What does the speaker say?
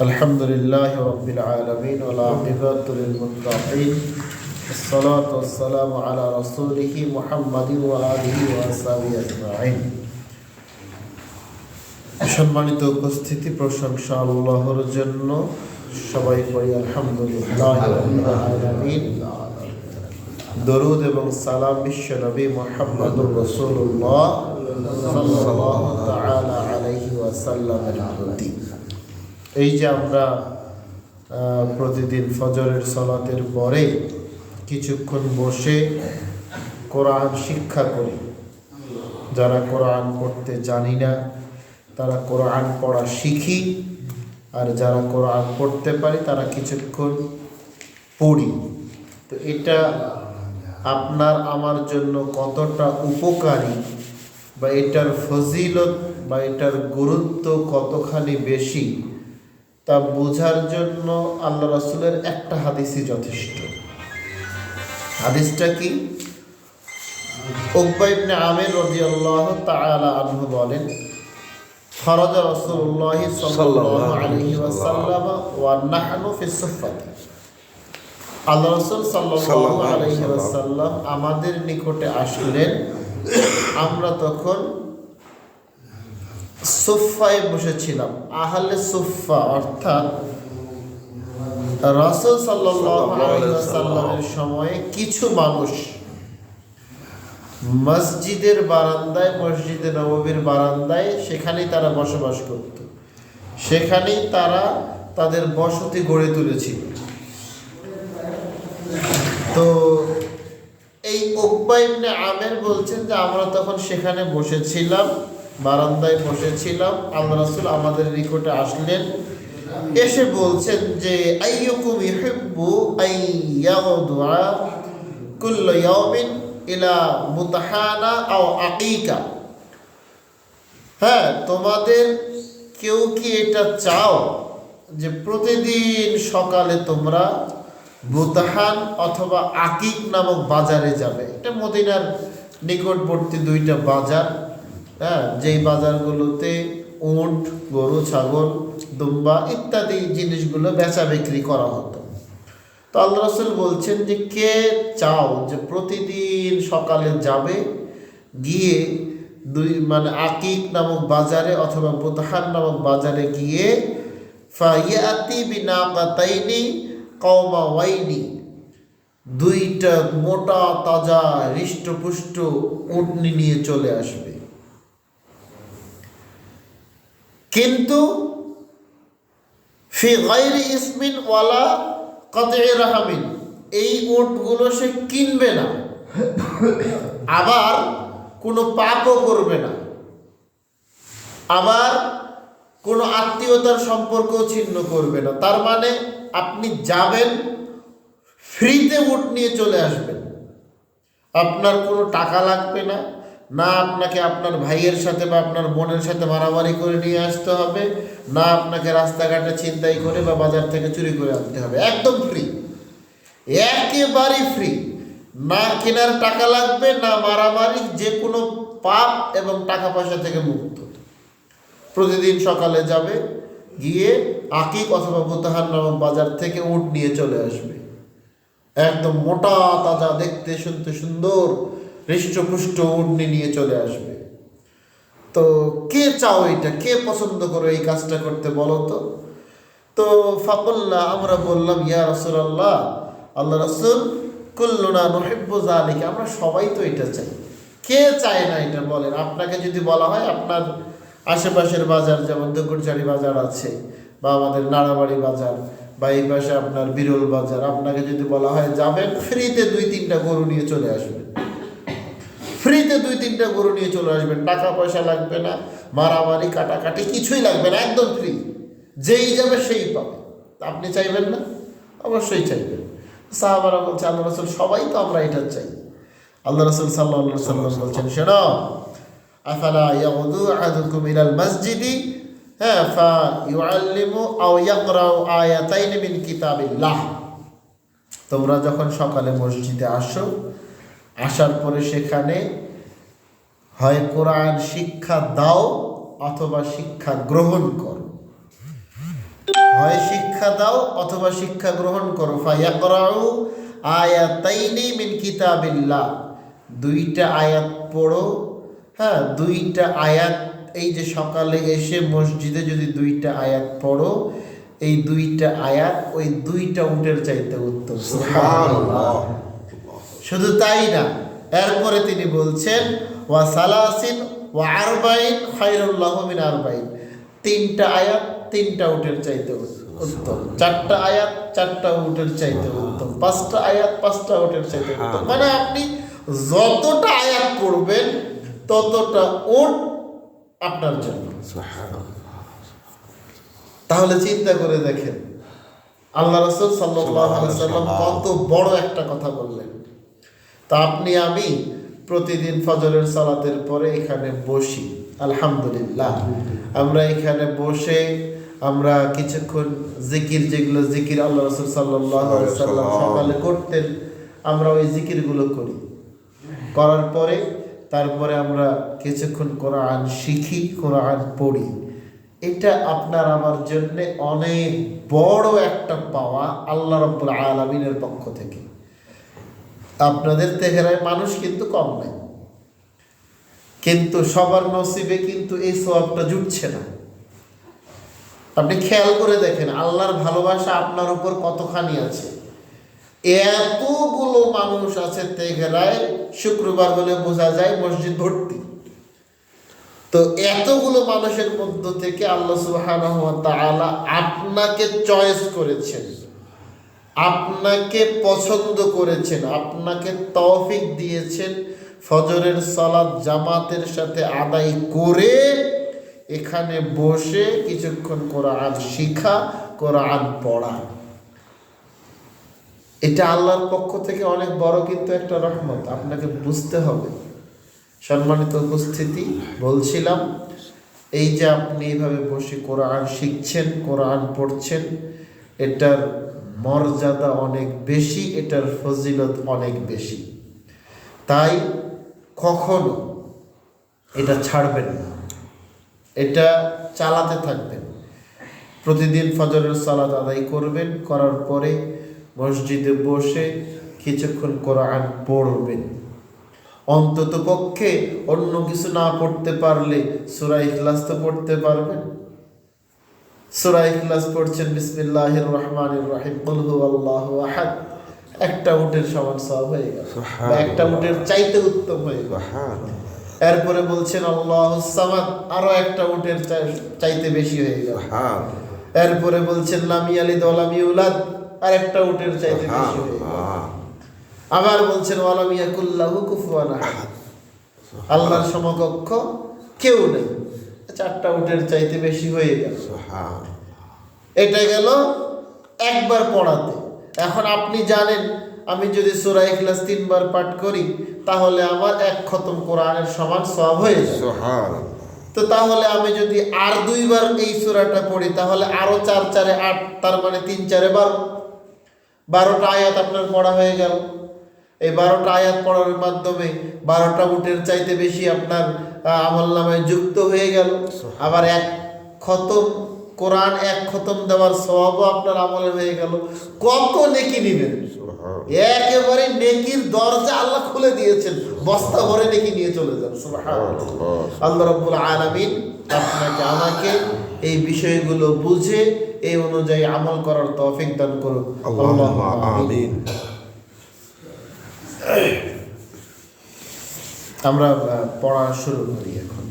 الحمد لله رب العالمين والعاقبة للمتقين الصلاة والسلام على رسوله محمد وآله وأصحابه أجمعين সম্মানিত উপস্থিতি প্রশংসা আল্লাহর জন্য সবাই পড়ি আলহামদুলিল্লাহ রাব্বিল আলামিন দরুদ এবং সালাম বিশ্ব নবী মোহাম্মদুর রসুল্লাহ সাল্লাল্লাহু তাআলা আলাইহি ওয়াসাল্লামের প্রতি এই যে আমরা প্রতিদিন ফজরের সলাতের পরে কিছুক্ষণ বসে কোরআন শিক্ষা করি। যারা কোরআন পড়তে জানি না, তারা কোরআন পড়া শিখি। আর যারা কোরআন পড়তে পারি, তারা কিছুক্ষণ পড়ি। তো এটা আপনার, আমার জন্য কতটা উপকারী বা এটার ফজিলত বা এটার গুরুত্ব কতখানি বেশি তা বোঝার জন্য আল্লাহ রাসূলের একটা হাদিসই যথেষ্ট। হাদিসটা কি? উকবা ইবনে আমির রাদিয়াল্লাহু তাআলা আনহু বলেন খরজ রাসূলুল্লাহ সাল্লাল্লাহু আলাইহি ওয়াসাল্লাম ওয়া নাহনু ফি সুফফাতি। আল্লাহ রাসূল সাল্লাল্লাহু আলাইহি ওয়াসাল্লাম আমাদের নিকটে আসলেন আমরা তখন সুফায় বসেছিলাম। আহলে সুফা অর্থাৎ রাসূল ওয়াসাল্লামের সময়ে কিছু মানুষ মসজিদের বারান্দায় মসজিদে নববীর বারান্দায় সেখানেই তারা বসবাস করত। সেখানেই তারা তাদের বসতি গড়ে তুলেছিল। তো এই উকবা ইবনে আমের বলছেন যে আমরা তখন সেখানে বসেছিলাম। বারান্দায় বসেছিলাম। আল্লাহ রাসূল আমাদের নিকটে আসলেন। এসে বলছেন যে, আইয়ুকুম ইউহিব্বু আই ইয়াগদুআ কুল্লু ইয়াউমিন ইলা মুতাহানা আও আকিকা। হ্যাঁ তোমাদের কেউ কি এটা চাও যে প্রতিদিন সকালে তোমরা বুতহান অথবা আকিক নামক বাজারে যাবে? এটা মদিনার নিকটবর্তী দুইটা বাজার। হ্যাঁ যেই বাজারগুলোতে উট, গরু, ছাগল, দুম্বা ইত্যাদি জিনিসগুলো বেচা বিক্রি করা হতো। তো আল্লাহ রসুল বলছেন যে, কে চাও যে প্রতিদিন সকালে যাবে, গিয়ে দুই মানে আকিক নামক বাজারে অথবা বুতহান নামক বাজারে গিয়ে ফাইয়াতি বিনা কাতাইনি কওমা ওয়াইনি দুইটা মোটা, তাজা, হৃষ্টপুষ্ট উটনি নিয়ে চলে আসবে। কিন্তু ফি গাইরি ইসমিন ওয়ালা কদে রাহামিন, এই উটগুলো সে কিনবে না, আবার কোনো পাপও করবে না, আবার কোনো আত্মীয়তার সম্পর্ক ছিন্ন করবে না। তার মানে আপনি যাবেন, ফ্রিতে উট নিয়ে চলে আসবেন। আপনার কোনো টাকা লাগবে না না আপনাকে আপনার ভাইয়ের সাথে বা আপনার বোনের সাথে মারামারি করে নিয়ে আসতে হবে, না আপনাকে রাস্তাঘাটে ছিনতাই করে বা বাজার থেকে চুরি করে আনতে হবে। একদম ফ্রি একেবারেই ফ্রি না কেনার টাকা লাগবে, না মারামারি, যে কোনো পাপ এবং টাকা পয়সা থেকে মুক্ত। প্রতিদিন সকালে যাবে, গিয়ে আকিক অথবা বুতাহার নামক বাজার থেকে উট নিয়ে চলে আসবে। একদম মোটা, তাজা, দেখতে, শুনতে সুন্দর। হৃষ্টপুষ্ট উটনি নিয়ে চলে আসবে। তো কে চাও এটা? কে পছন্দ করো এই কাজটা করতে বলো তো? তো ফাকুল্লা, আমরা বললাম, ইয়া রসুল্লাহ আল্লাহ রসুল, কুল্লুনা নহিব্বু জালিকা আমরা সবাই তো এটা চাই। কে চায় না এটা বলেন? আপনাকে যদি বলা হয়, আপনার আশেপাশের বাজার, যেমন দুকুরচারি বাজার আছে, বা আমাদের নাড়াবাড়ি বাজার, বা এই পাশে আপনার বিরল বাজার, আপনাকে যদি বলা হয় যাবেন, ফ্রিতে দুই তিনটা গরু নিয়ে চলে আসবেন। ফ্রিতে দুই তিনটা গরু নিয়ে চলে আসবেন, টাকা পয়সা লাগবে না, মারামারি, কাটাকাটি, কিছুই লাগবে না, একদম ফ্রি যেই যাবে সেই পাবে। আপনি চাইবেন না? অবশ্যই চাইবেন। সাহাবারা বলছে, আল্লাহ রসুল, সবাই তো আমরা এটা চাই। আল্লাহ রসুল সাল্লাহ সাল্লাম বলছেন, শোনো, আফালা ইয়াউদু আহাদুকুম ইলাল মসজিদি? হ্যাঁ ফা ইউআল্লিমু আও ইয়াকরাউ আয়াতাইন মিন কিতাবিল্লাহ। তোমরা যখন সকালে মসজিদে আসো, আসার পরে সেখানে হয় কোরআন শিক্ষা দাও অথবা শিক্ষা গ্রহণ করো। হয় শিক্ষা দাও অথবা শিক্ষা গ্রহণ করো। ফায়াকরাউ আয়াতাইনি মিন কিতাবিল্লাহ। দুইটা আয়াত পড়ো। হ্যাঁ দুইটা আয়াত এই যে সকালে এসে মসজিদে যদি দুইটা আয়াত পড়ো এই দুইটা আয়াত ওই দুইটা উটের চাইতে উত্তম। শুধু তাই না এরপরে তিনি বলছেন ওয়া সালাসিন ওয়া আরবাইন খায়রুল্লাহ মিন আরবাইন। তিনটা আয়াত তিনটা উটের চাইতে উত্তম। চারটা আয়াত চারটা উটের চাইতে উত্তম। পাঁচটা আয়াত পাঁচটা উটের চাইতে উত্তম। মানে আপনি যতটা আয়াত পড়বেন ততটা উট আপনার জন্য। তাহলে চিন্তা করে দেখেন আল্লাহ রসুল সাল্লাম কত বড় একটা কথা বললেন। তা আপনি আমি প্রতিদিন ফজরের সালাতের পরে এখানে বসি। আলহামদুলিল্লাহ। আমরা এখানে বসে আমরা কিছুক্ষণ জিকির যেগুলো জিকির আল্লাহ রসুল সাল্লাম সকালে করতেন আমরা ওই জিকিরগুলো করি। করার পরে তারপরে আমরা কিছুক্ষণ কোরআন শিখি কোরআন পড়ি। এটা আপনার আমার জন্যে অনেক বড় একটা পাওয়া আল্লাহ রব্বুল আলমিনের পক্ষ থেকে। আপনাদের তেহরায় মানুষ কিন্তু কম নাই। কিন্তু সবার নসিবে কিন্তু এই সবটা জুটছে না। আপনি খেয়াল করে দেখেন, আল্লাহর ভালোবাসা আপনার উপর কতখানি আছে। এতগুলো মানুষ আছে তেঘরায় শুক্রবার হলে বোঝা যায় মসজিদ ভর্তি। তো এতগুলো মানুষের মধ্য থেকে আল্লাহ তাআলা আপনাকে চয়েস করেছেন। আপনাকে পছন্দ করেছেন, আপনাকে তৌফিক দিয়েছেন ফজরের সালাত জামাতের সাথে আদায় করে এখানে বসে কিছুক্ষণ কোরআন শিখা, কোরআন পড়া। এটা আল্লাহর পক্ষ থেকে অনেক বড় কিন্তু একটা রহমত, আপনাকে বুঝতে হবে। সম্মানিত উপস্থিতি, বলছিলাম, এই যে আপনি এইভাবে বসে কোরআন শিখছেন, কোরআন পড়ছেন, এটার মর্যাদা অনেক বেশি, এটার ফজিলত অনেক বেশি। তাই কখনো এটা ছাড়বেন না। এটা চালাতে থাকবেন। প্রতিদিন ফজরের সালাত আদায় করবেন, করার পরে মসজিদে বসে কিছুক্ষণ কোরআন পড়বেন। অন্তত পক্ষে অন্য কিছু না পড়তে পারলে সুরা ইখলাস তো পড়তে পারবেন। সুরা ইখলাস পড়ছেন বিসমিল্লাহির রহমানির রহিম। কুল হুয়াল্লাহু আহাদ। একটা উটের সমান সব হয়ে গেল। একটা উটের চাইতে উত্তম হয়ে গেল। এরপরে বলছেন আল্লাহ সামাদ আরও একটা উটের চাই- চাইতে বেশি হয়ে গেল। এরপরে বলছেন লামি আলিদ ওলামি উলাদ আর একটা উটের চাইতে বেশি হয়ে গেল। আবার বলছেন ওয়ালামিয়া কুল্লাহু কুফুয়ান আল্লাহর সমকক্ষ কেউ নেই। চারটা উটের চাইতে বেশি হয়ে গেল। সুবহানাল্লাহ। এটা গেল একবার পড়াতে। এখন আপনি জানেন আমি যদি সূরা ইখলাস তিনবার পাঠ করি তাহলে আমার এক খতম কোরআনের সমান সব হয়ে যায় তো তাহলে আমি যদি আর দুইবার এই সূরাটা পড়ি তাহলে আরও চার চারে আট তার মানে তিন চারে বারো। বারোটা আয়াত আপনার পড়া হয়ে গেল। এই বারোটা আয়াত পড়ার মাধ্যমে বারোটা উটের চাইতে বেশি আপনার আমল নামায় যুক্ত হয়ে গেল। আবার এক খতম কোরআন এক খতম দেওয়ার স্বভাবও আপনার আমলে হয়ে গেল। কত নেকি নিবেন? একেবারে নেকির দরজা আল্লাহ খুলে দিয়েছেন। বস্তা ভরে নেকি নিয়ে চলে যান। আল্লাহ রব্বুল আলামিন আপনাকে আমাকে এই বিষয়গুলো বুঝে এই অনুযায়ী আমল করার তৌফিক দান করুন। আল্লাহুম্মা আমিন। আমরা পড়া শুরু করি এখন।